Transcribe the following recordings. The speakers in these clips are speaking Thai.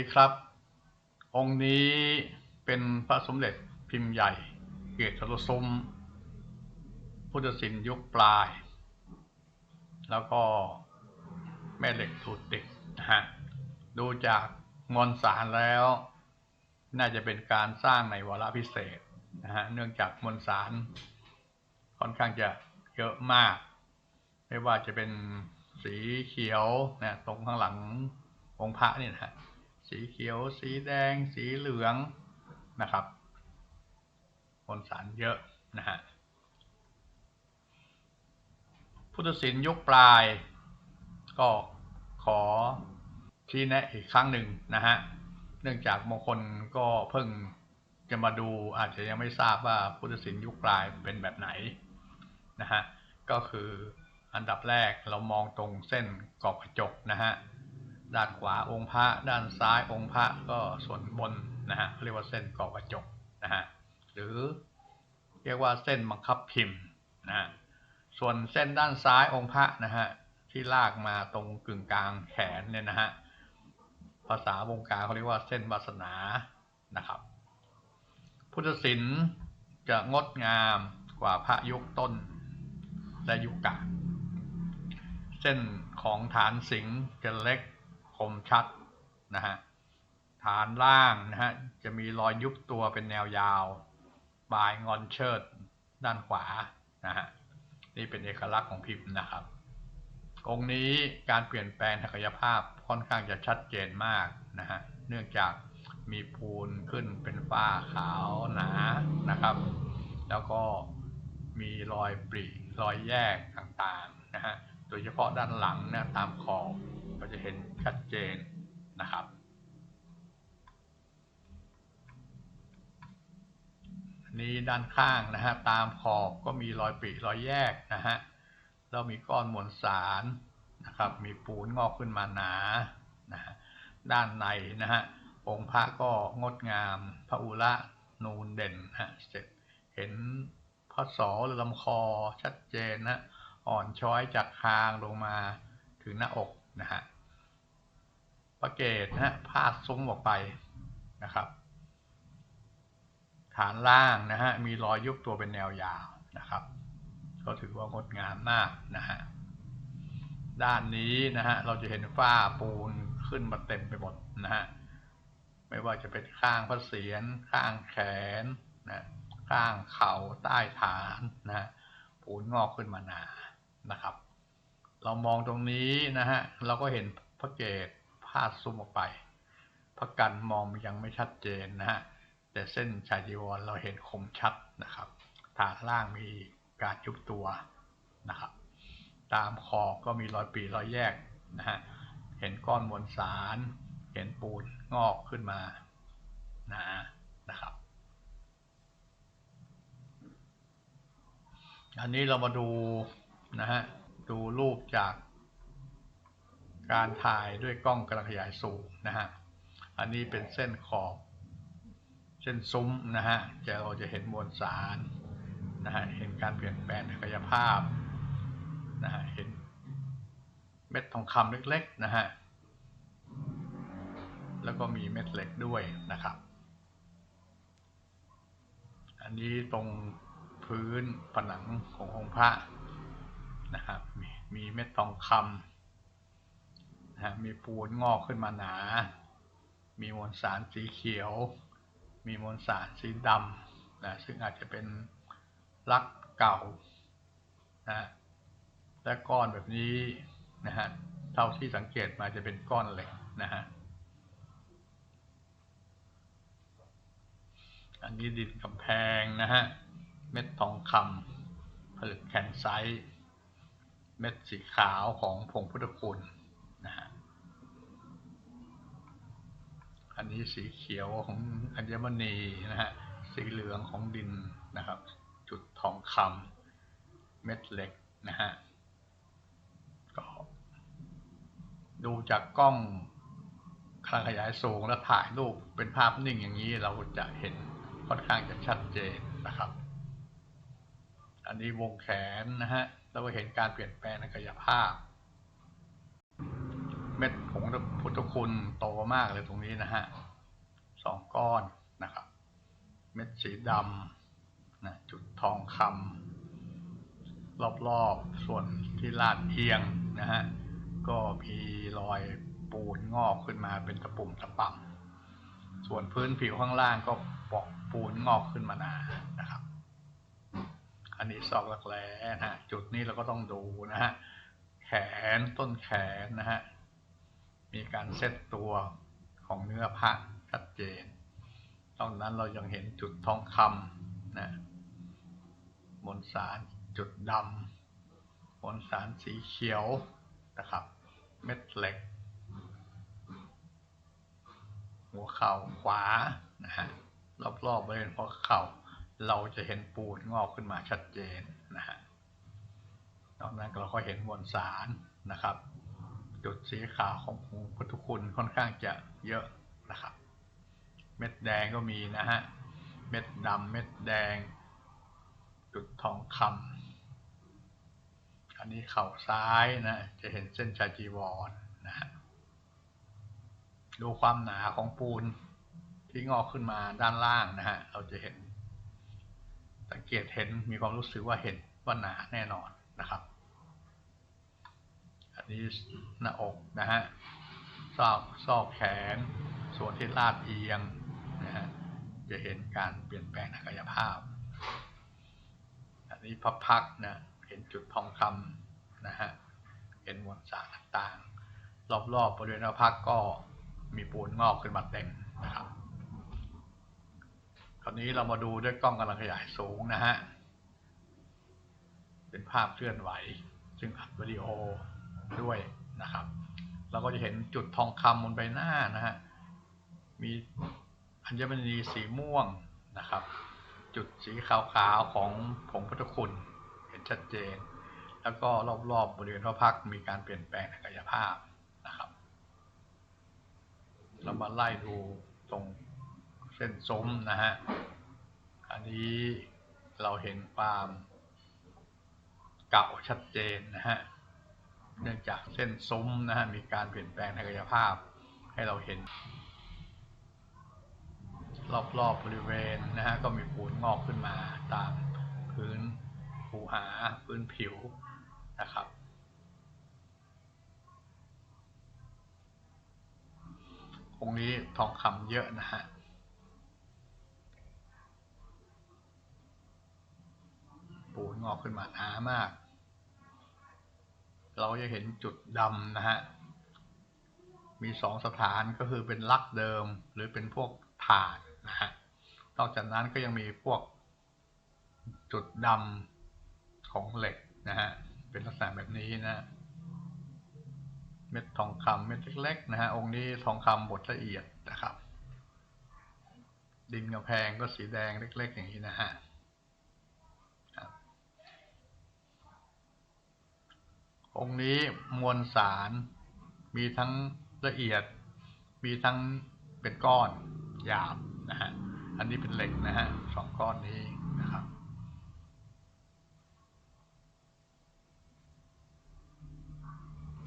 ดีครับ องค์นี้เป็นพระสมเด็จพิมพ์ใหญ่ เกศรซุ้มพุทธศิลป์ยุคปลาย แล้วก็แม่เหล็กสูตรเด็กนะฮะ ดูจากมวลสารแล้ว น่าจะเป็นการสร้างในวาระพิเศษนะฮะ เนื่องจากมวลสารค่อนข้างจะเยอะมาก ไม่ว่าจะเป็นสีเขียวนะตรงข้างหลังองค์พระนี่นะฮะ สีเขียว สีแดง สีเหลืองนะครับมวลสารเยอะนะฮะพุทธศิลป์ยุคปลาย ก็ขอชี้แนะอีกครั้งหนึ่งนะฮะเนื่องจากบางคนก็เพิ่งจะมาดูอาจจะยังไม่ทราบว่าพุทธศิลป์ยุคปลายเป็นแบบไหนนะฮะก็คืออันดับแรกเรามองตรงเส้นกรอบกระจกนะฮะ ด้านขวาองค์พระ ด้านซ้ายองค์พระก็ส่วนบนนะฮะเรียกว่าเส้นกอบกระจกนะฮะหรือเรียกว่าเส้นบังคับพิมพ์นะฮะส่วนเส้นด้านซ้ายองค์พระนะฮะที่ลากมาตรงกึ่งกลางแขนเนี่ยนะฮะภาษาวงการเขาเรียกว่าเส้นวาสนานะครับ พุทธศิลป์จะงดงามกว่าพระยุคต้นและยุคกลางเส้นของฐานสิงจะเล็ก คมชัดนะฮะฐานล่างนะฮะจะมีรอยยุบตัวเป็นแนวยาวปลายงอนเชิดด้านขวานะฮะนี่เป็นเอกลักษณ์ของพิมพ์นะครับ องค์นี้การเปลี่ยนแปลงทางกายภาพค่อนข้างจะชัดเจนมากนะฮะเนื่องจากมีปูนขึ้นเป็นฝ้าขาวหนานะครับ แล้วก็มีรอยปริรอยแยกต่างๆนะฮะโดยเฉพาะด้านหลังนะตามขอบ ก็จะเห็นชัดเจนนะครับ นี้ด้านข้างนะฮะตามขอบก็มีรอยปริรอยแยกนะฮะแล้วมีก้อนมวลสารนะครับมีปูนงอกขึ้นมาหนานะด้านในนะฮะองค์พระก็งดงามพระอุระนูนเด่นนะฮะเสร็จเห็นพระศอหรือลำคอชัดเจนนะอ่อนช้อยจากคางลงมาถึงหน้าอก นะฮะพระเกศนะฮะพาดซุ้มออกไปนะครับ ฐานล่างนะฮะมีรอยยุบตัวเป็นแนวยาวนะครับ ก็ถือว่างดงามมากนะฮะด้านนี้นะฮะเราจะเห็นฝ้าปูนขึ้นมาเต็มไปหมดนะฮะไม่ว่าจะเป็นข้างพระเศียรข้างแขนนะข้างเข่าใต้ฐานนะฮะปูนงอกขึ้นมาหนานะครับ เรามองตรงนี้นะฮะ เราก็เห็นพระเกศพาดซุ้มออกไป พระกันมองยังไม่ชัดเจนนะฮะ แต่เส้นชายจีวรเราเห็นคมชัดนะครับ ฐานล่างมีการยุบตัวนะครับ ตามขอก็มีรอยปีรอยแยกนะฮะ เห็นก้อนมวลสาร เห็นปูนงอกขึ้นมานะนะครับ อันนี้เรามาดูนะฮะ ดูรูปจากการถ่ายด้วยกล้องกระขยายสูงนะฮะ อันนี้เป็นเส้นขอบเส้นซุ้มนะฮะจะเราจะเห็นมวลสารนะฮะ เห็นการเปลี่ยนแปลงทางกายภาพนะฮะ เห็นเม็ดทองคำเล็กๆนะฮะ แล้วก็มีเม็ดเหล็กด้วยนะครับ อันนี้ตรงพื้นผนังขององค์พระ นะครับมีมีเม็ดทองคำนะฮะมีปูนงอกขึ้นมาหนา มีมวลสารสีเขียว มีมวลสารสีดำนะซึ่งอาจจะเป็นลักเก่านะและก้อนแบบนี้นะฮะเท่าที่สังเกตมาจะเป็นก้อนเหล็กนะฮะอันนี้ดินกำแพงนะฮะ เม็ดทองคำผลึกแคนไซต์ เม็ดสีขาวของผงพุทธคุณนะฮะอันนี้สีเขียวของอัญมณีนะฮะสีเหลืองของดินนะครับ จุดทองคำเม็ดเหล็กนะฮะก็ดูจากกล้องขนาดขยายสูงแล้วถ่ายรูปเป็นภาพนิ่งอย่างนี้เราจะเห็นค่อนข้างจะชัดเจนนะครับ อันนี้วงแขนนะฮะ เราก็เห็นการเปลี่ยนแปลงในกายภาพ เม็ดผงพุทธคุณโตมากเลยตรงนี้นะฮะสองก้อนนะครับ เม็ดสีดำนะจุดทองคำรอบๆส่วนที่ลาดเอียงนะฮะก็มีรอยปูนงอกขึ้นมาเป็นตะปุ่มตะป่ำส่วนพื้นผิวข้างล่างก็ปอกปูนงอกขึ้นมานานะครับ อันนี้ซอกหลักแร้นะฮะจุดนี้เราก็ต้องดูนะฮะแขนต้นแขนนะฮะมีการเซตตัวของเนื้อผ้าชัดเจนตอนนั้นเรายังเห็นจุดทองคำนะมวลสารจุดดำมวลสารสีเขียวนะครับ เม็ดเหล็ก หัวเข่าขวานะฮะรอบๆบริเวณหัวเข่า เราจะเห็นปูดงอกขึ้นมาชัดเจนนะฮะนอกนั้นเราก็เห็นมวลสารนะครับ จุดสีขาวของผงพุทธคุณค่อนข้างจะเยอะนะครับ เม็ดแดงก็มีนะฮะ เม็ดดำเม็ดแดง จุดทองคำอันนี้เข่าซ้ายนะ จะเห็นเส้นชาจีวรนะฮะ ดูความหนาของปูนที่งอกขึ้นมาด้านล่างนะฮะ เราจะเห็น สังเกตเห็นมีความรู้สึกว่าเห็นว่าหนาแน่นอนนะครับ อันนี้หน้าอกนะฮะซอกซอกแขน ส่วนที่ลาดเอียงนะฮะจะเห็นการเปลี่ยนแปลงทางกายภาพ อันนี้พับพักนะเห็นจุดทองคำนะฮะเห็นมวลสารต่างๆ รอบๆบริเวณพักก็มีปูนงอกขึ้นมาเต็มนะครับ คราวนี้เรามาดูด้วยกล้องกำลังขยายสูงนะฮะ เป็นภาพเคลื่อนไหว ซึ่งอัดวิดีโอด้วยนะครับ เราก็จะเห็นจุดทองคำบนใบหน้านะฮะ มีอัญมณีสีม่วงนะครับ จุดสีขาวๆของผงพุทธคุณเห็นชัดเจน แล้วก็รอบๆบบริเวณพระพักมีการเปลี่ยนแปลงทางกายภาพนะครับ เรามาไล่ดูตรง เส้นซุ้มนะฮะ อันนี้เราเห็นความเก่าชัดเจนนะฮะ เนื่องจากเส้นซุ้มนะฮะมีการเปลี่ยนแปลงทางกายภาพให้เราเห็น รอบๆบริเวณนะฮะก็มีปูนงอกขึ้นมาตามพื้นหูหาพื้นผิวนะครับองค์นี้ทองคำเยอะนะฮะ ปูนงอกขึ้นมาหนามาก เราจะเห็นจุดดำนะฮะ มีสองสถานก็คือเป็นลักเดิมหรือเป็นพวกฐานนะฮะ นอกจากนั้นก็ยังมีพวกจุดดำของเหล็กนะฮะ เป็นลักษณะแบบนี้นะ เม็ดทองคำเม็ดเล็กๆนะฮะ องค์นี้ทองคำบดละเอียดนะครับ ดินกระแพงก็สีแดงเล็ก ๆ อย่างนี้นะฮะครับ องค์นี้มวลสาร มีทั้งละเอียด มีทั้งเป็นก้อนหยาบนะฮะ อันนี้เป็นเหล็กนะฮะสองก้อนนี้นะครับ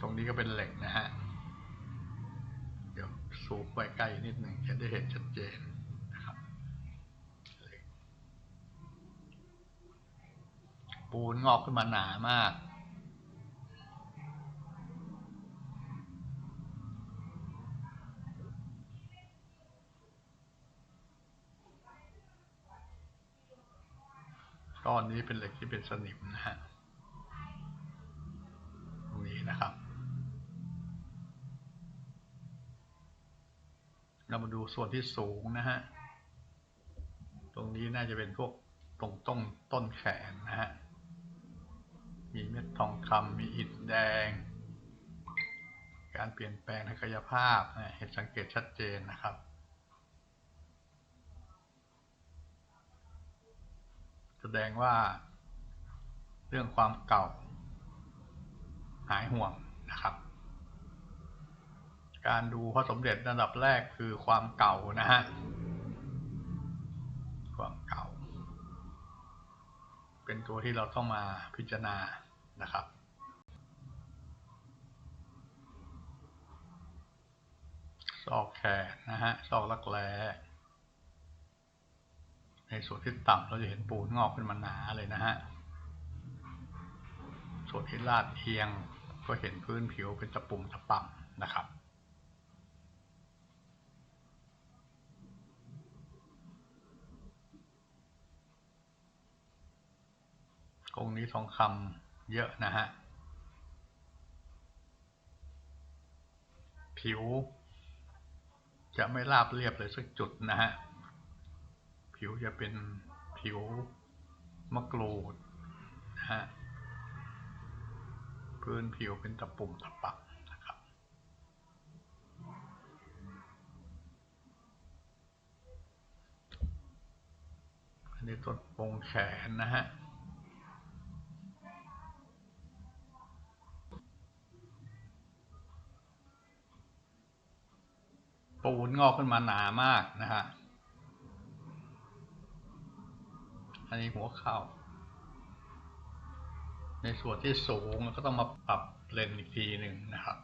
ตรงนี้ก็เป็นเหล็กนะฮะ เดี๋ยวสูบไปใกล้นิดหนึ่งจะได้เห็นชัดเจนนะครับ ปูนงอกขึ้นมาหนามาก ก้อนนี้เป็นเหล็กที่เป็นสนิมนะฮะตรงนี้นะครับ เรามาดูส่วนที่สูงนะฮะ ตรงนี้น่าจะเป็นพวกตรงต้นต้นแขนนะฮะ มีเม็ดทองคำมีอิฐแดง การเปลี่ยนแปลงทางกายภาพนะเห็นสังเกตชัดเจนนะครับ แสดงว่าเรื่องความเก่า หายห่วงนะครับ การดูพระสมเด็จระดับแรกคือความเก่านะฮะ ความเก่า เป็นตัวที่เราต้องมาพิจารณานะครับซอกแขนนะฮะซอกรักแร้ ในส่วนที่ต่ำเราจะเห็นปูนงอกขึ้นมาหนาเลยนะฮะ ส่วนที่ลาดเอียงก็เห็นพื้นผิวเป็นตะปุ่มตะป่ำนะครับกรงนี้ทองคำเยอะนะฮะ ผิวจะไม่ราบเรียบเลยสักจุดนะฮะ ผิวจะเป็นผิวมะกรูดนะฮะพื้นผิวเป็นตะปุ่มตะปักนะครับ อันนี้ต้นโปงแขนนะฮะปูนงอกขึ้นมาหนามากนะฮะ อันนี้หัวเข่า ในส่วนที่สูงก็ต้องมาปรับเลนอีกทีหนึ่งนะครับ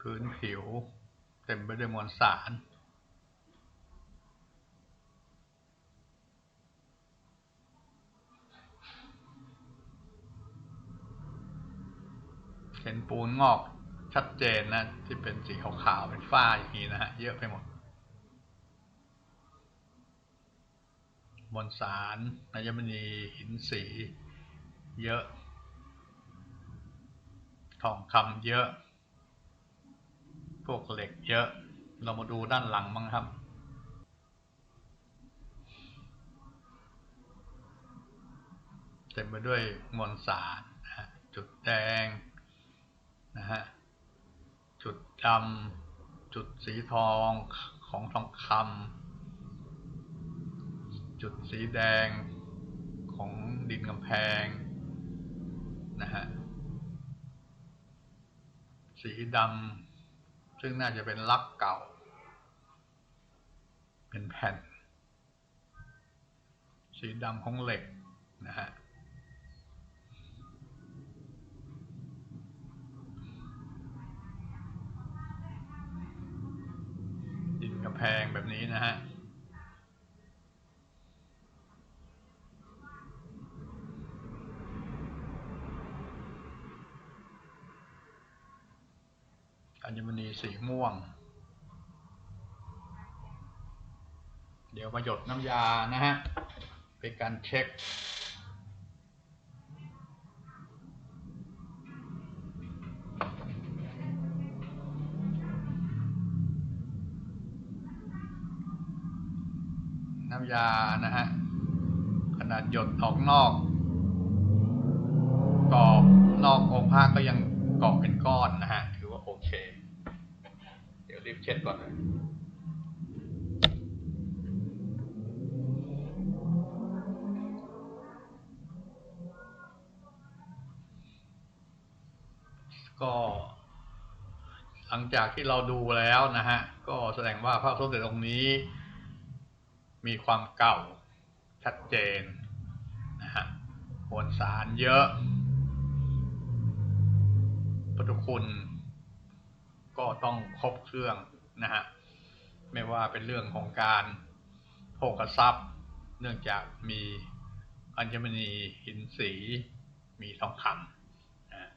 พื้นผิว เต็มไปด้วยมวลสาร ปูนงอกชัดเจนนะ ที่เป็นสีขาวๆเป็นฝ้าอย่างนี้นะฮะเยอะไปหมดมวลสารนายมณีหินสี เยอะ ทองคำเยอะ พวกเหล็กเยอะ เรามาดูด้านหลังบ้างครับ เต็มไปด้วยมวลสารจุดแดง นะฮะจุดดำจุดสีทองของทองคำจุดสีแดงของดินกำแพงนะฮะสีดำซึ่งน่าจะเป็นลักเก่า เป็นแผ่น สีดำของเหล็กนะฮะ กำแพงแบบนี้นะฮะอัญมณีสีม่วง เดี๋ยวมาหยดน้ำยานะฮะเป็นการเช็ค น้ำยานะฮะ ขนาดหยดออกนอกกรอบนอกองค์พระก็ยังเกาะเป็นก้อนนะฮะ ถือว่าโอเค เดี๋ยวรีบเช็ดก่อนเลยก็หลังจากที่เราดูแล้วนะฮะ ก็แสดงว่าพระสมเด็จองค์นี้ มีความเก่าชัดเจนนะฮะมวลสารเยอะพุทธคุณก็ต้องครบเครื่องนะฮะไม่ว่าเป็นเรื่องของการโภคทรัพย์ เนื่องจากมีอัญมณีหินสีมีทองคำนะ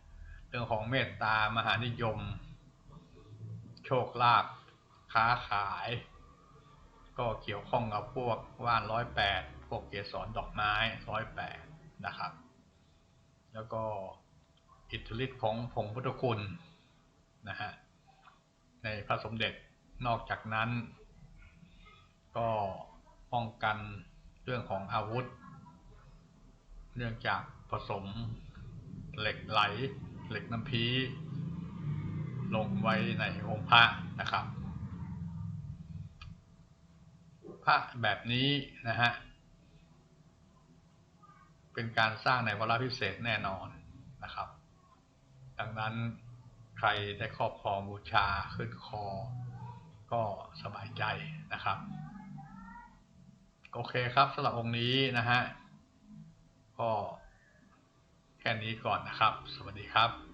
เรื่องของเมตตามหานิยม โชคลาภค้าขาย ก็เกี่ยวข้องกับพวกว่านร้อยแปดพวกเกสรดอกไม้ร้อยแปดนะครับ แล้วก็อิทธิฤทธิ์ของผงพุทธคุณนะฮะในพระสมเด็จนอกจากนั้น ก็ป้องกันเรื่องของอาวุธ เนื่องจากผสมเหล็กไหล เหล็กน้ำพีลงไว้ในองค์พระนะครับ พระแบบนี้นะฮะ เป็นการสร้างในวาระพิเศษแน่นอนนะครับ ดังนั้นใครได้ครอบครองบูชาขึ้นคอ ก็สบายใจนะครับ โอเคครับสำหรับองค์นี้นะฮะ ก็แค่นี้ก่อนนะครับ สวัสดีครับ